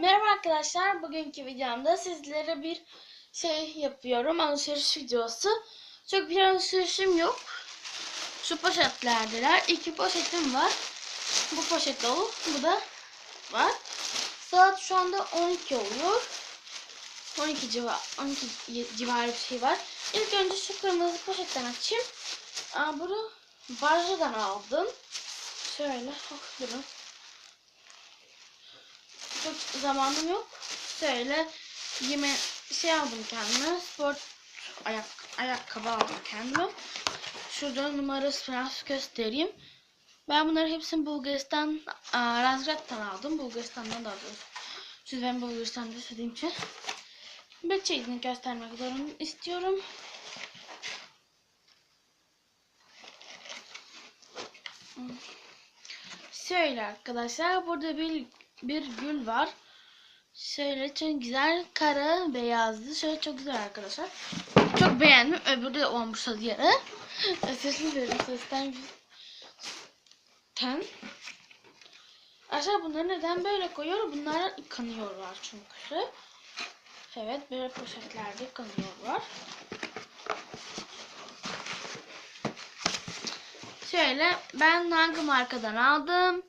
Merhaba arkadaşlar. Bugünkü videomda sizlere bir şey yapıyorum. Alışveriş videosu. Çok bir alışverişim yok. Şu poşetlerdeler. İki poşetim var. Bu poşet dolu. Bu da var. Saat şu anda 12 oluyor. 12 civar 12 civarı bir şey var. İlk önce şu kırmızı poşetten açayım. Aa, bunu Barja'dan aldım. Şöyle. Oh, durun. Çok zamanım yok. Şöyle yeme şey aldım kendime. Spor ayak ayakkabı aldım kendime. Şurada numarası biraz göstereyim. Ben bunları hepsini Bulgaristan, Razgrad'dan aldım. Bulgaristan'dan da aldım. Siz ben Bulgaristan'da istediğim için. Bir çeyizini göstermek zorunda istiyorum. Şöyle arkadaşlar burada bir bir gül var. Şöyle çok güzel kara beyazlı. Şöyle çok güzel arkadaşlar. Çok beğendim. Öbürü de olmuş diğeri. Özür dilerim sesten. Ten. Aşağı bunları neden böyle koyuyor? Bunlar yıkanıyorlar çünkü. Evet böyle poşetlerde yıkanıyorlar. Şöyle ben hangi markadan aldım?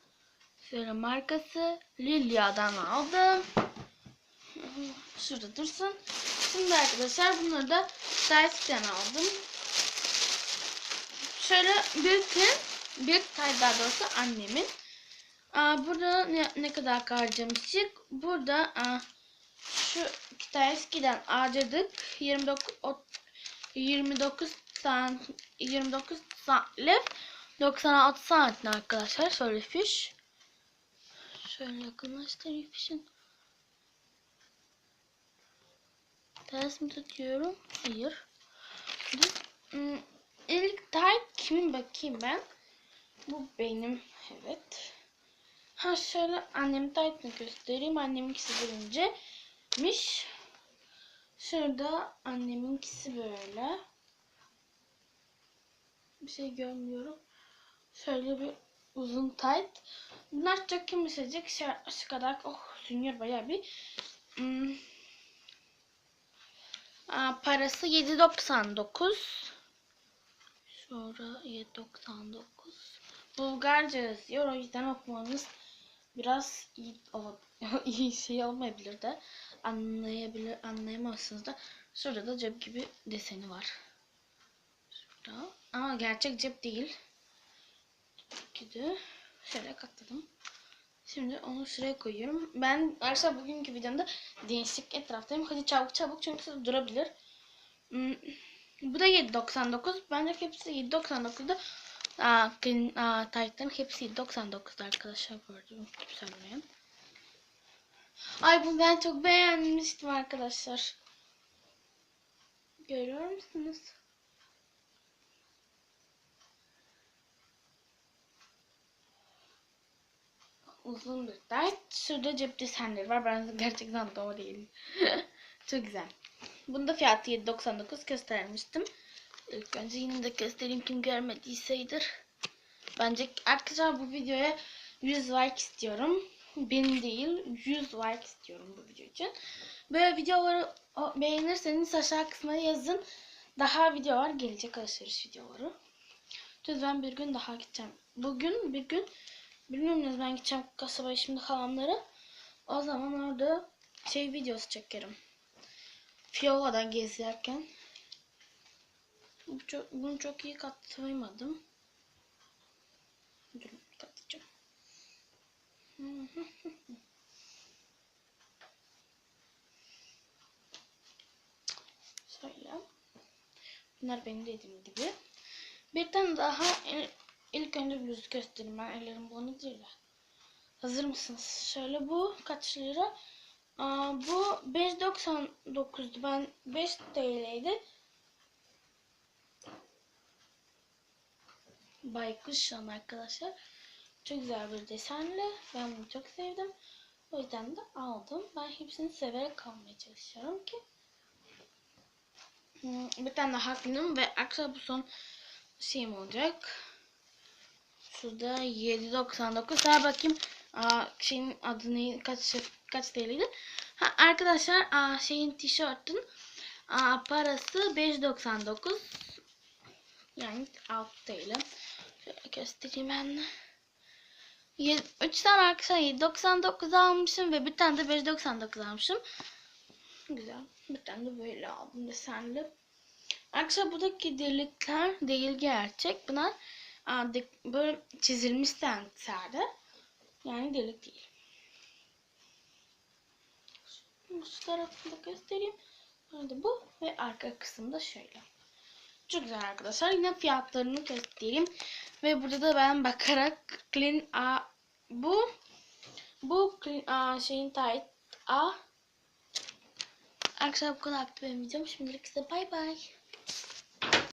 Şöyle markası Lilia'dan aldım. Şurada dursun. Şimdi arkadaşlar bunları da Daisy'den aldım. Şöyle tin, bir tay daha doğrusu annemin. Aa, burada ne, ne kadar harcamıştık? Burada aa, şu Daisy'den harcadık. 29 o, 29 tane 29 saatlik 96 saatli arkadaşlar. Şöyle fiş. Şöyle yakınlaştırayım fişin. Ters mi tutuyorum? Hayır. Hmm, İlk kimin bakayım ben? Bu benim. Evet. Ha şöyle annemin taytını göstereyim. Anneminkisi birinciymiş. Şurada anneminkisi böyle. Bir şey görmüyorum. Şöyle bir uzun tayt. Bunlar çok yumuşacık. Şu, şu kadar oh sünüyor bayağı bir. Hmm. Aa, parası 7.99. Sonra 7.99. Bulgarca yazıyor. O yüzden okumanız biraz iyi, iyi şey olmayabilir de anlayabilir anlayamazsınız da. Şurada da cep gibi deseni var. Şurada. Ama gerçek cep değil. Gidi. Şöyle katladım. Şimdi onu şuraya koyuyorum. Ben arkadaşlar bugünkü videomda değişik etraftayım. Hadi çabuk çabuk çünkü durabilir. Hmm, bu da 7.99. Bence hepsi 7.99'da. Aa, aa, Titan hepsi 7.99'da arkadaşlar gördüğüm gibi söylemeyin. Ay bunu ben çok beğenmiştim arkadaşlar. Görüyor musunuz? Uzun bir tayt. Şurada cep desenleri var. Ben gerçekten doğru değil. Çok güzel. Bunda fiyatı 7.99 göstermiştim. İlk önce yine de göstereyim kim görmediyseydir. Bence arkadaşlar bu videoya 100 like istiyorum. 1000 değil 100 like istiyorum bu video için. Böyle videoları beğenirseniz aşağı kısmına yazın. Daha videolar gelecek alışveriş videoları. Lütfen bir gün daha gideceğim. Bugün bir gün Bilmiyorum zaman gideceğim kasabaya şimdi halamları. O zaman orada şey videosu çekerim. Fiova'dan gezerken. Çok, bunu çok iyi katlayamadım. Dur katlayacağım. Şöyle. Bunlar benim dediğim gibi. Bir tane daha İlk önce bluz göstereyim ben ellerim bunu değil. Hazır mısınız? Şöyle bu kaç lira? Aa, bu 5.99'du. Ben 5 TL'ydi. Baykuş arkadaşlar. Çok güzel bir desenli. Ben bunu çok sevdim. O yüzden de aldım. Ben hepsini severek kalmaya çalışıyorum ki. Hmm, bir tane daha günüm ve akşam bu son şeyim olacak. Şurada 7.99. Daha bakayım Aa, şeyin adı ne? Kaç kaç TL'ydi? Ha, arkadaşlar aa, şeyin tişörtün aa, parası 5.99 yani 6 TL. Şöyle göstereyim ben de. 3 tane arkadaşlar 7.99 almışım ve bir tane de 5.99 almışım. Güzel. Bir tane de böyle aldım desenli. Arkadaşlar buradaki delikler değil gerçek. Bunlar de- böyle çizilmiş serde. Yani delik değil. Şu tarafını da göstereyim. Burada bu ve arka kısımda şöyle. Çok güzel arkadaşlar. Yine fiyatlarını göstereyim. Ve burada da ben bakarak clean a bu bu clean a şeyin tight a Arkadaşlar bu kadar videom. Şimdilik size bay bay.